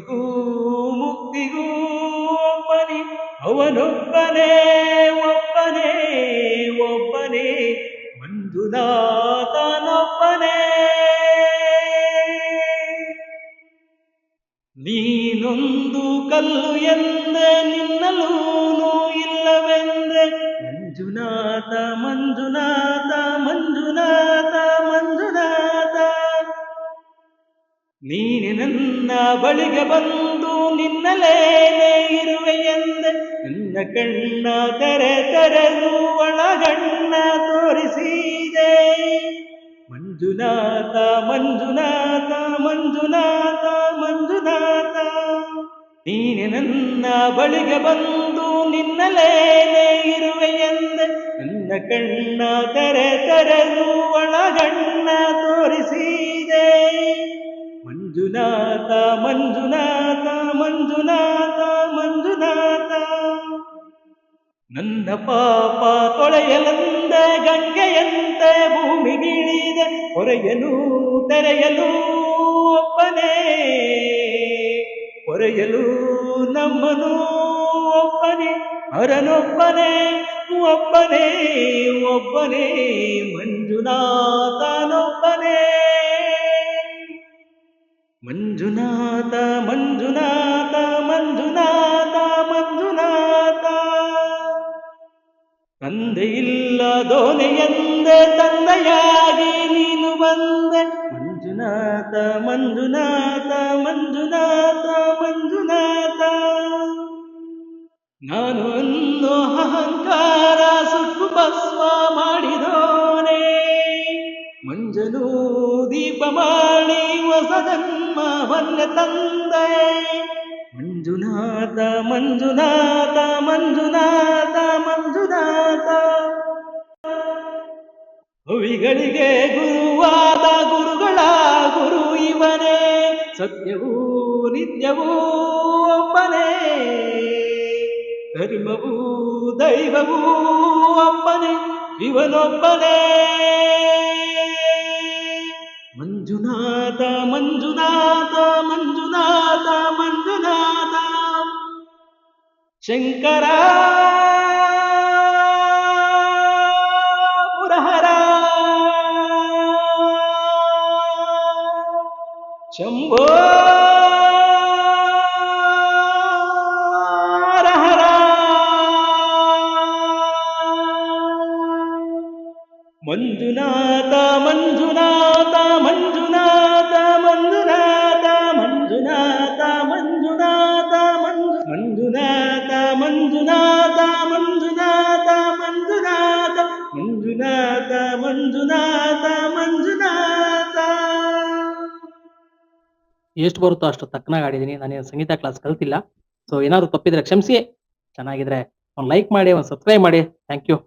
ಭಕ್ತಿಗೂ ಮುಕ್ತಿಗೂ ಒಬ್ಬನೇ. ಅವನೊಬ್ಬನೇ ಒಬ್ಬನೇ ಒಬ್ಬನೇ. ಮಂಜುನಾಥನೊಬ್ಬನೇ. ನೀನೊಂದು ಕಲ್ಲು ಎಂದೆ ನಿನ್ನಲೂನು ಇಲ್ಲವೆಂದೆ ಮಂಜುನಾಥ ಮಂಜುನಾಥ ನೀನೆ ನನ್ನ ಬಳಿಗೆ ಬಂದು ನಿನ್ನಲೇನೆ ಇರುವೆ ಎಂದೆ. ನನ್ನ ಕಣ್ಣ ತೆರೆ ತೆರೆದು ಒಳಗಣ್ಣ ತೋರಿಸಿದೆ. ಮಂಜುನಾಥ ಮಂಜುನಾಥ ಮಂಜುನಾಥ ಮಂಜುನಾಥ. ನೀನೆ ನನ್ನ ಬಳಿಗೆ ಬಂದು ನಿನ್ನಲೇನೆ ಇರುವೆ ಎಂದೆ. ನನ್ನ ಕಣ್ಣ ತೆರೆ ತೆರೆದು ಒಳಗಣ್ಣ ತೋರಿಸಿದೆ ಮಂಜುನಾಥ ಮಂಜುನಾಥ ಮಂಜುನಾಥ ಮಂಜುನಾಥ. ನನ್ನ ಪಾಪ ತೊಳೆಯಲಂದ, ಗಂಗೆಯಂತೆ ಭೂಮಿಗಿಳಿದೆ ಹೊರೆಯಲು ತೆರೆಯಲು ಒಪ್ಪನೇ ಹೊರೆಯಲು ನಮ್ಮನು ಒಪ್ಪನೆ ಹರನೊಬ್ಬನೇ ಒಬ್ಬನೇ ಒಬ್ಬನೇ ಮಂಜುನಾಥನೊಬ್ಬನೇ ಮಂಜುನಾಥ ಮಂಜುನಾಥ ಮಂಜುನಾಥ ಮಂಜುನಾಥ. ತಂದೆ ತಂದೆಯಿಲ್ಲ ಎಂದ, ತಂದೆಯಾಗಿ ನೀನು ಬಂದೆ. ಮಂಜುನಾಥ ಮಂಜುನಾಥ ಮಂಜುನಾಥ ಮಂಜುನಾಥ. ನಾನು ಒಂದು ಅಹಂಕಾರ ಸುಟ್ಟು ಭಸ್ವ ಮಾಡಿದೋನೆ. ಮಂಜನೂ ದೀಪ ಮಾಡಿ ಹೊಸ ಜನ್ಮವನ್ನೇ ತಂದೆ. ಮಂಜುನಾಥ ಮಂಜುನಾಥ ಮಂಜುನಾಥ ಮಂಜುನಾಥ. ಹುವಿಗಳಿಗೆ ಗುರುವಾದ ಗುರುಗಳ ಗುರು ಇವನೇ. ಸತ್ಯವೂ ನಿತ್ಯವೂ ಒಬ್ಬನೇ. ಧರ್ಮವೂ ದೈವವೂ ಒಬ್ಬನೇ. ಇವನೊಬ್ಬನೇ. ಮಂಜುನಾಥ ಮಂಜುನಾಥ ಮಂಜುನಾಥ ಮಂಜುನಾಥ. ಶಂಕರ ಪುರಹರ ಶಂಭೋ ಮಂಜುನಾಥ ಮಂಜುನಾಥ ಮಂಜುನಾಥ ಮಂಜುನಾಥ ಮಂಜುನಾಥ ಮಂಜುನಾಥ ಮಂಜು ಮಂಜುನಾಥ ಮಂಜುನಾಥ ಮಂಜುನಾಥ ಮಂಜುನಾಥ ಮಂಜುನಾಥ ಮಂಜುನಾಥ ಮಂಜುನಾಥ ಎಷ್ಟು ಬರುತ್ತೋ ಅಷ್ಟು ತಕ್ಕನಾಗಿ ಆಡಿದ್ದೀನಿ ನಾನೇನು ಸಂಗೀತ ಕ್ಲಾಸ್ ಕಲ್ತಿಲ್ಲ ಸೊ ಏನಾದ್ರು ತಪ್ಪಿದ್ರೆ ಕ್ಷಮಿಸಿ ಚೆನ್ನಾಗಿದ್ರೆ ಒಂದು ಲೈಕ್ ಮಾಡಿ ಒಂದು ಸಬ್ಸ್ಕ್ರೈಬ್ ಮಾಡಿ ಥ್ಯಾಂಕ್ ಯು